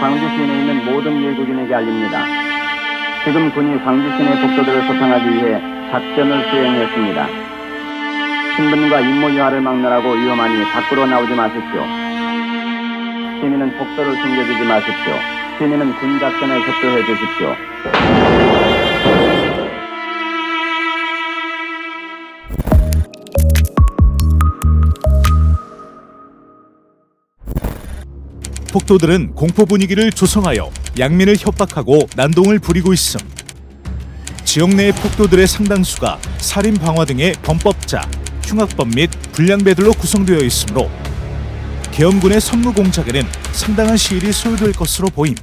광주 시내에 있는 모든 외국인에게 알립니다. 지금 군이 광주 시내 복도들을 소탕하기 위해 작전을 수행했습니다. 신분과 임무 유화를 막느라고 위험하니 밖으로 나오지 마십시오. 시민은 복도를 숨겨주지 마십시오. 시민은 군 작전에 협조해 주십시오. 폭도들은 공포 분위기를 조성하여 양민을 협박하고 난동을 부리고 있음. 지역 내의 폭도들의 상당수가 살인 방화 등의 범법자, 흉악범 및 불량배들로 구성되어 있으므로 계엄군의 선무 공작에는 상당한 시일이 소요될 것으로 보임.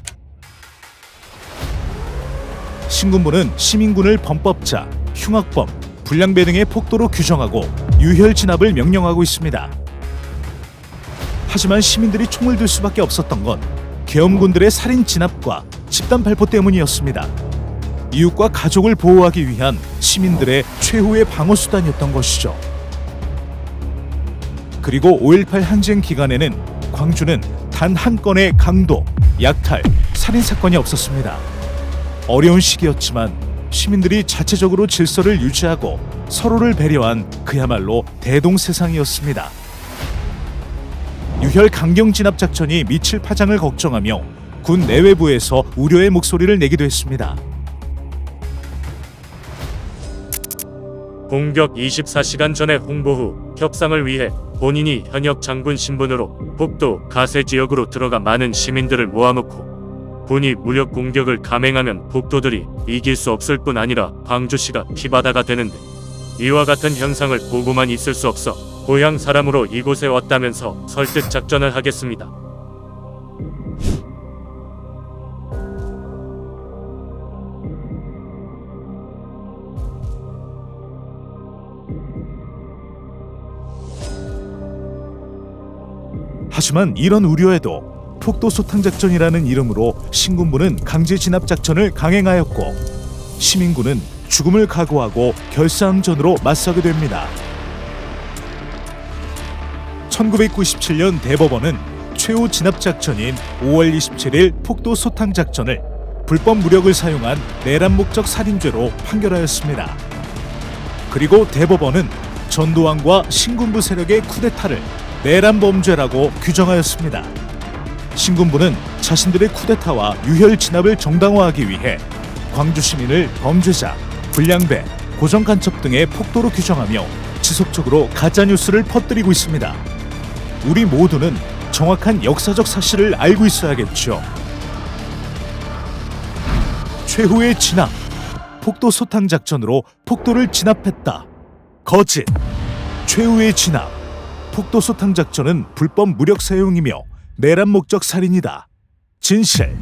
신군부는 시민군을 범법자, 흉악범, 불량배 등의 폭도로 규정하고 유혈 진압을 명령하고 있습니다. 하지만 시민들이 총을 들 수밖에 없었던 건 계엄군들의 살인 진압과 집단 발포 때문이었습니다. 이웃과 가족을 보호하기 위한 시민들의 최후의 방어 수단이었던 것이죠. 그리고 5.18 항쟁 기간에는 광주는 단 한 건의 강도, 약탈, 살인 사건이 없었습니다. 어려운 시기였지만 시민들이 자체적으로 질서를 유지하고 서로를 배려한 그야말로 대동세상이었습니다. 유혈 강경 진압 작전이 미칠 파장을 걱정하며 군 내외부에서 우려의 목소리를 내기도 했습니다. 공격 24시간 전에 홍보 후 협상을 위해 본인이 현역 장군 신분으로 북도 가세 지역으로 들어가 많은 시민들을 모아놓고 군이 무력 공격을 감행하면 북도들이 이길 수 없을 뿐 아니라 광주시가 피바다가 되는데 이와 같은 현상을 보고만 있을 수 없어 고향 사람으로 이곳에 왔다면서 설득 작전을 하겠습니다. 하지만 이런 우려에도 폭도 소탕 작전이라는 이름으로 신군부는 강제 진압 작전을 강행하였고 시민군은 죽음을 각오하고 결사항전으로 맞서게 됩니다. 1997년 대법원은 최후 진압 작전인 5월 27일 폭도 소탕 작전을 불법 무력을 사용한 내란 목적 살인죄로 판결하였습니다. 그리고 대법원은 전두환과 신군부 세력의 쿠데타를 내란 범죄라고 규정하였습니다. 신군부는 자신들의 쿠데타와 유혈 진압을 정당화하기 위해 광주 시민을 범죄자, 불량배, 고정 간첩 등의 폭도로 규정하며 지속적으로 가짜 뉴스를 퍼뜨리고 있습니다. 우리 모두는 정확한 역사적 사실을 알고 있어야겠죠. 최후의 진압, 폭도 소탕 작전으로 폭도를 진압했다. 거짓, 최후의 진압, 폭도 소탕 작전은 불법 무력 사용이며 내란 목적 살인이다. 진실,